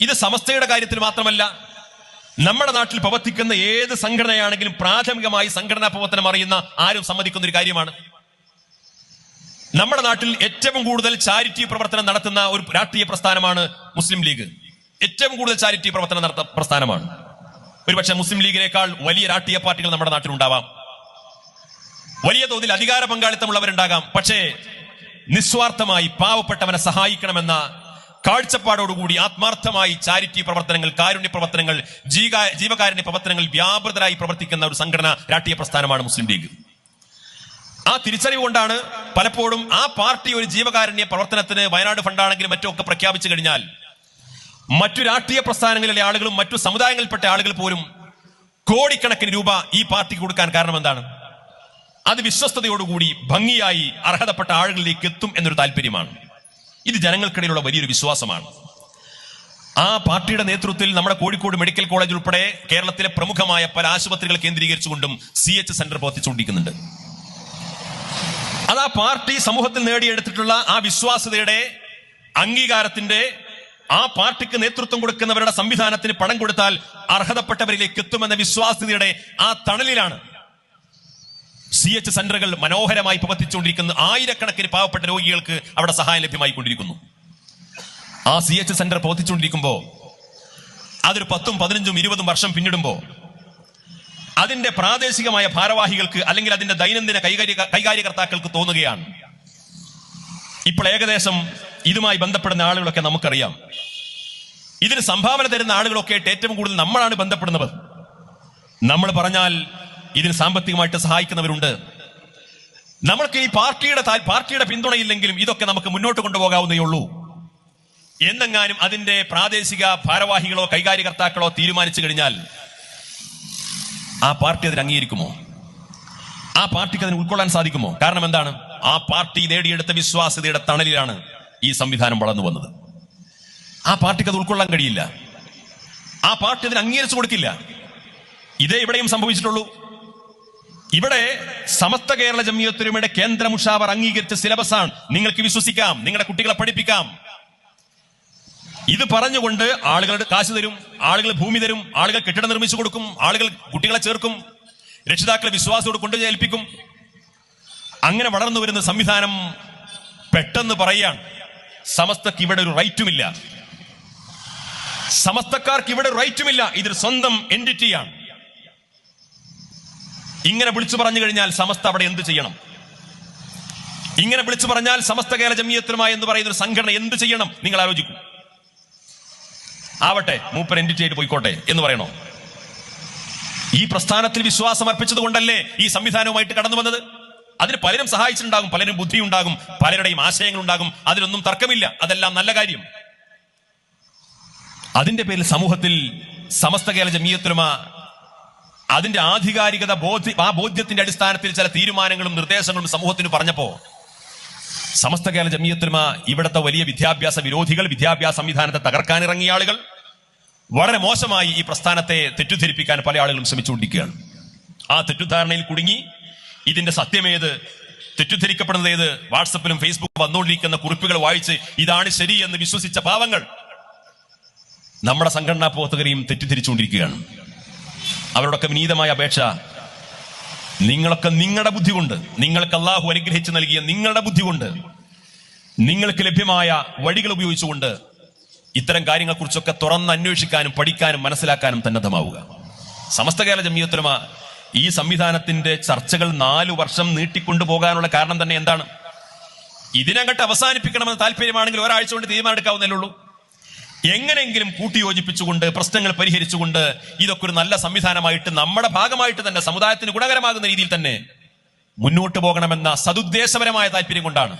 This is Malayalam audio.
ഇത് സമസ്തയുടെ കാര്യത്തിൽ മാത്രമല്ല നമ്മുടെ നാട്ടിൽ പ്രവർത്തിക്കുന്ന ഏത് സംഘടനയാണെങ്കിലും പ്രാഥമികമായി സംഘടനാ പ്രവർത്തനം അറിയുന്ന ആരും സമ്മതിക്കുന്ന ഒരു കാര്യമാണ്. നമ്മുടെ നാട്ടിൽ ഏറ്റവും കൂടുതൽ ചാരിറ്റി പ്രവർത്തനം നടത്തുന്ന ഒരു രാഷ്ട്രീയ പ്രസ്ഥാനമാണ് മുസ്ലിം ലീഗ്. ഏറ്റവും കൂടുതൽ ചാരിറ്റി പ്രവർത്തനം നടത്ത പ്രസ്ഥാനമാണ്. ഒരുപക്ഷെ മുസ്ലിം ലീഗിനേക്കാൾ വലിയ രാഷ്ട്രീയ പാർട്ടികൾ നമ്മുടെ നാട്ടിലുണ്ടാവാം വലിയ തോതിൽ അധികാര പങ്കാളിത്തമുള്ളവരുണ്ടാകാം. പക്ഷേ നിസ്വാർത്ഥമായി പാവപ്പെട്ടവനെ സഹായിക്കണമെന്ന കാഴ്ചപ്പാടോടുകൂടി ആത്മാർത്ഥമായി ചാരിറ്റി പ്രവർത്തനങ്ങൾ കാരുണ്യ പ്രവർത്തനങ്ങൾ ജീവകാരുണ്യ പ്രവർത്തനങ്ങൾ വ്യാപൃതരായി പ്രവർത്തിക്കുന്ന ഒരു സംഘടന രാഷ്ട്രീയ പ്രസ്ഥാനമാണ് മുസ്ലിം ലീഗ്. ആ തിരിച്ചറിവ് കൊണ്ടാണ് പലപ്പോഴും ആ പാർട്ടി ഒരു ജീവകാരുണ്യ പ്രവർത്തനത്തിന് വയനാട് ഫണ്ടാണെങ്കിലും മറ്റും ഒക്കെ പ്രഖ്യാപിച്ചു കഴിഞ്ഞാൽ മറ്റു രാഷ്ട്രീയ പ്രസ്ഥാനങ്ങളിലെ ആളുകളും മറ്റു സമുദായങ്ങളിൽപ്പെട്ട ആളുകൾ പോലും കോടിക്കണക്കിന് രൂപ ഈ പാർട്ടിക്ക് കൊടുക്കാൻ കാരണം എന്താണ്? അത് വിശ്വസ്തയോടുകൂടി ഭംഗിയായി അർഹതപ്പെട്ട ആളുകളിലേക്ക് എത്തും എന്നൊരു താല്പര്യമാണ്. ഇത് ജനങ്ങൾക്കിടയിലുള്ള വലിയൊരു വിശ്വാസമാണ്. ആ പാർട്ടിയുടെ നേതൃത്വത്തിൽ നമ്മുടെ കോഴിക്കോട് മെഡിക്കൽ കോളേജ് ഉൾപ്പെടെ കേരളത്തിലെ പ്രമുഖമായ പല ആശുപത്രികൾ കേന്ദ്രീകരിച്ചുകൊണ്ടും സി എച്ച് സെന്റർ പ്രവർത്തിച്ചുകൊണ്ടിരിക്കുന്നുണ്ട്. അത് ആ പാർട്ടി സമൂഹത്തിൽ നേടിയെടുത്തിട്ടുള്ള ആ വിശ്വാസ്യതയുടെ അംഗീകാരത്തിന്റെ ആ പാർട്ടിക്ക് നേതൃത്വം കൊടുക്കുന്നവരുടെ സംവിധാനത്തിന് പണം കൊടുത്താൽ അർഹതപ്പെട്ടവരിലേക്ക് എത്തുമെന്ന വിശ്വാസ്യതയുടെ ആ തണലിലാണ് സി എച്ച് സെന്ററുകൾ മനോഹരമായി പ്രവർത്തിച്ചുകൊണ്ടിരിക്കുന്ന ആയിരക്കണക്കിന് പാവപ്പെട്ട രോഗികൾക്ക് അവിടെ സഹായം ലഭ്യമായിക്കൊണ്ടിരിക്കുന്നു. ആ സി എച്ച് സെന്റർ പ്രവർത്തിച്ചുകൊണ്ടിരിക്കുമ്പോൾ അതൊരു പത്തും പതിനഞ്ചും ഇരുപതും വർഷം പിന്നിടുമ്പോൾ അതിന്റെ പ്രാദേശികമായ ഭാരവാഹികൾക്ക് അല്ലെങ്കിൽ അതിന്റെ ദൈനംദിന കൈകാര്യ കൈകാര്യകർത്താക്കൾക്ക് തോന്നുകയാണ്. ഇപ്പോൾ ഏകദേശം ഇതുമായി ബന്ധപ്പെടുന്ന ആളുകളൊക്കെ നമുക്കറിയാം. ഇതിന് സംഭാവന തരുന്ന ആളുകളൊക്കെ ഏറ്റവും കൂടുതൽ നമ്മളാണ് ബന്ധപ്പെടുന്നത്. നമ്മൾ പറഞ്ഞാൽ ഇതിന് സാമ്പത്തികമായിട്ട് സഹായിക്കുന്നവരുണ്ട്. നമ്മൾക്ക് ഈ പാർട്ടിയുടെ പാർട്ടിയുടെ പിന്തുണയില്ലെങ്കിലും ഇതൊക്കെ നമുക്ക് മുന്നോട്ട് കൊണ്ടുപോകാവുന്നേ ഉള്ളൂ. എന്നെങ്ങാനും അതിന്റെ പ്രാദേശിക ഭാരവാഹികളോ കൈകാര്യകർത്താക്കളോ തീരുമാനിച്ചു കഴിഞ്ഞാൽ ആ പാർട്ടി അതിന് അംഗീകരിക്കുമോ? ആ പാർട്ടിക്ക് അതിന് ഉൾക്കൊള്ളാൻ സാധിക്കുമോ? കാരണം എന്താണ്? ആ പാർട്ടി നേടിയെടുത്ത വിശ്വാസ്യതയുടെ തണലിലാണ് ഈ സംവിധാനം വളർന്നു വന്നത്. ആ പാർട്ടിക്ക് അത് ഉൾക്കൊള്ളാൻ കഴിയില്ല. ആ പാർട്ടി അതിന് അംഗീകരിച്ചു കൊടുക്കില്ല. ഇതേ ഇവിടെയും സംഭവിച്ചിട്ടുള്ളൂ. ഇവിടെ സമസ്ത കേരള ജമിയത്തൊരുമയുടെ കേന്ദ്ര മുഷാവർ അംഗീകരിച്ച സിലബസ് ആണ് നിങ്ങൾക്ക് വിശ്വസിക്കാം. നിങ്ങളുടെ കുട്ടികളെ പഠിപ്പിക്കാം. ഇത് പറഞ്ഞുകൊണ്ട് ആളുകളുടെ കാശ് തരും ആളുകൾ ഭൂമി തരും ആളുകൾ കെട്ടിടം നിർമ്മിച്ചു കൊടുക്കും ആളുകൾ കുട്ടികളെ ചേർക്കും രക്ഷിതാക്കളെ വിശ്വാസത്തോട് കൊണ്ടു ഏൽപ്പിക്കും. അങ്ങനെ വളർന്നു വരുന്ന സംവിധാനം പെട്ടെന്ന് പറയാൻ സമസ്തക്ക് ഇവിടെ ഒരു റൈറ്റുമില്ല സമസ്തക്കാർക്ക് ഇവിടെ റൈറ്റുമില്ല ഇതൊരു സ്വന്തം എന്റിറ്റിയാണ് ഇങ്ങനെ വിളിച്ചു പറഞ്ഞു കഴിഞ്ഞാൽ സമസ്ത അവിടെ എന്ത് ചെയ്യണം? ഇങ്ങനെ വിളിച്ചു പറഞ്ഞാൽ സമസ്ത കേരള ജമിയത്തുമായി എന്ന് പറയുന്ന ഒരു സംഘടന എന്ത് ചെയ്യണം? നിങ്ങൾ ആലോചിക്കും. ആവട്ടെ മൂപ്പൻ എന്റിറ്റി ആയിട്ട് പോയിക്കോട്ടെ എന്ന് പറയണോ? ഈ പ്രസ്ഥാനത്തിൽ വിശ്വാസം അർപ്പിച്ചത് കൊണ്ടല്ലേ ഈ സംവിധാനവുമായിട്ട് കടന്നു വന്നത്? അതിന് പലരും സഹായിച്ചിട്ടുണ്ടാകും പലരും ബുദ്ധിയുണ്ടാകും പലരുടെയും ആശയങ്ങൾ ആശയങ്ങളുണ്ടാകും അതിലൊന്നും തർക്കമില്ല. അതെല്ലാം നല്ല കാര്യം. അതിന്റെ പേരിൽ സമൂഹത്തിൽ സമസ്ത കേരള ജമീയത്തുലമ അതിന്റെ ആധികാരികത ബോധ്യ ആ ബോധ്യത്തിന്റെ അടിസ്ഥാനത്തിൽ ചില തീരുമാനങ്ങളും നിർദ്ദേശങ്ങളും സമൂഹത്തിന് പറഞ്ഞപ്പോ സമസ്ത കേരള ജമീയത്തുലമ ഇവിടുത്തെ വലിയ വിദ്യാഭ്യാസ വിരോധികൾ വിദ്യാഭ്യാസ സംവിധാനത്തെ തകർക്കാനിറങ്ങിയ ആളുകൾ വളരെ മോശമായി ഈ പ്രസ്ഥാനത്തെ തെറ്റിദ്ധരിപ്പിക്കാൻ പല ആളുകളും ശ്രമിച്ചുകൊണ്ടിരിക്കുകയാണ്. ആ തെറ്റിദ്ധാരണയിൽ കുടുങ്ങി ഇതിന്റെ സത്യമേത് തെറ്റിദ്ധരിക്കപ്പെടുന്നത് ഏത്? വാട്സപ്പിലും ഫേസ്ബുക്കും വന്നുകൊണ്ടിരിക്കുന്ന കുറിപ്പുകൾ വായിച്ച് ഇതാണ് ശരി എന്ന് വിശ്വസിച്ച പാവങ്ങൾ നമ്മുടെ സംഘടനാ പ്രവർത്തകരെയും തെറ്റിദ്ധരിച്ചുകൊണ്ടിരിക്കുകയാണ്. അവരോടൊക്കെ വിനീതമായ അപേക്ഷ. നിങ്ങളൊക്കെ നിങ്ങളുടെ ബുദ്ധി കൊണ്ട് നിങ്ങൾക്ക് അള്ളാഹു അനുഗ്രഹിച്ച് നൽകിയ നിങ്ങളുടെ ബുദ്ധി കൊണ്ട് നിങ്ങൾക്ക് ലഭ്യമായ വഴികൾ ഉപയോഗിച്ചുകൊണ്ട് ഇത്തരം കാര്യങ്ങളെക്കുറിച്ചൊക്കെ തുറന്ന് അന്വേഷിക്കാനും പഠിക്കാനും മനസ്സിലാക്കാനും സന്നദ്ധമാവുക സമസ്ത കേരള ജമിയത്തുലമ ഈ സംവിധാനത്തിന്റെ ചർച്ചകൾ നാലു വർഷം നീട്ടിക്കൊണ്ടു പോകാനുള്ള കാരണം തന്നെ എന്താണ്? ഇതിനങ്ങട്ട് അവസാനിപ്പിക്കണമെന്ന് താല്പര്യമാണെങ്കിൽ ഒരാഴ്ച കൊണ്ട് തീരുമാനമെടുക്കാവുന്നേ ഉള്ളൂ. എങ്ങനെയെങ്കിലും കൂട്ടിയോജിപ്പിച്ചുകൊണ്ട് പ്രശ്നങ്ങൾ പരിഹരിച്ചുകൊണ്ട് ഇതൊക്കെ ഒരു നല്ല സംവിധാനമായിട്ട് നമ്മുടെ ഭാഗമായിട്ട് തന്നെ സമുദായത്തിന് ഗുണകരമാകുന്ന രീതിയിൽ തന്നെ മുന്നോട്ട് പോകണമെന്ന സതുദ്ദേശപരമായ താല്പര്യം കൊണ്ടാണ്.